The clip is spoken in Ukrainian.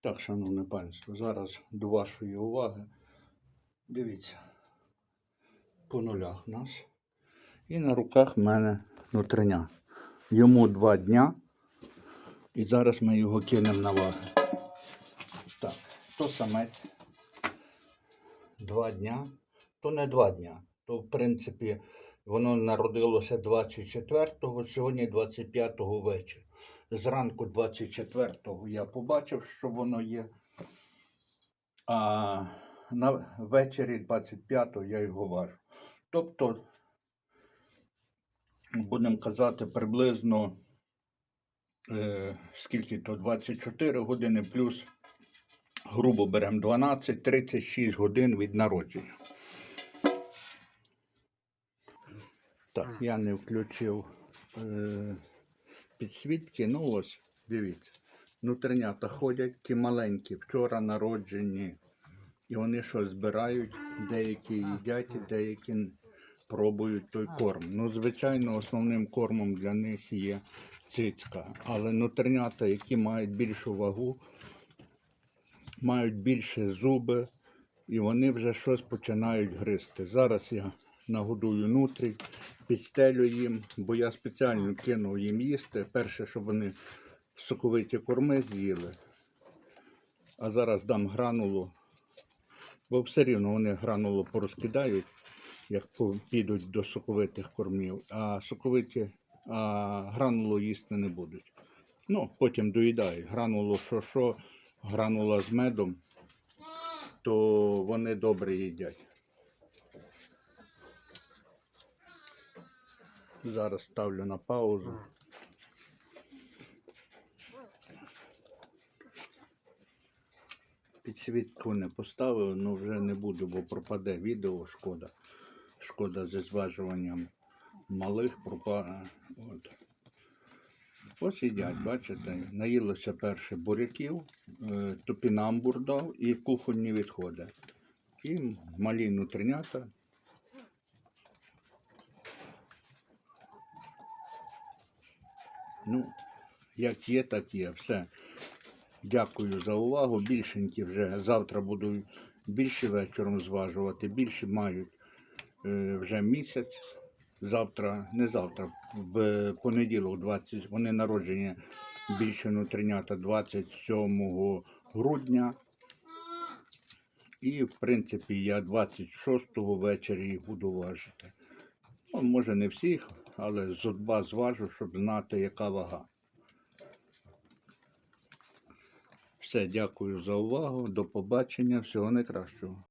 Так, шановне панство, зараз до вашої уваги. Дивіться, по нулях нас. І на руках в мене нутриня. Йому два дня. І зараз ми його кинемо на ваги. Так, то самець. Два дня. То не два дня. То, в принципі, воно народилося 24-го, сьогодні 25-го вечір. Зранку 24-го я побачив, що воно є. А на ввечері 25-го я його важу. Тобто, будемо казати, приблизно е, скільки то 24 години плюс, грубо беремо 12-36 годин від народження. Так, я не включив е, підсвітки, ну ось, дивіться. Внутрінята ходять, ті маленькі, вчора народжені. І вони щось збирають, деякі їдять, деякі пробують той корм. Ну, звичайно, основним кормом для них є цицька. Але нутринята, які мають більшу вагу, мають більше зуби, і вони вже щось починають гризти. Зараз я нагодую нутрій, підстелю їм, бо я спеціально кинув їм їсти. Перше, щоб вони соковиті корми з'їли. А зараз дам гранулу, бо все рівно вони гранулу порозкидають, як підуть до соковитих кормів, а соковиті а гранулу їсти не будуть. Ну, потім доїдають. Гранулу що що, гранула з медом, то вони добре їдять. Зараз ставлю на паузу. Підсвітку не поставив, але вже не буду, бо пропаде відео, шкода. Шкода зі зважуванням малих пропа... От. Ось їдять, бачите, наїлося перше буряків, е, топінамбур дав і кухонні відходи. І малі нутринята. Ну, як є, так є. Все. Дякую за увагу. Більшенькі вже завтра буду більше вечором зважувати. Більше мають е, вже місяць. Завтра, не завтра, в понеділок, 20, вони народжені більше нутринята 27 грудня. І, в принципі, я 26-го ввечері їх буду важити. Ну, може не всіх, але зо два зважу, щоб знати, яка вага. Все, дякую за увагу. До побачення. Всього найкращого.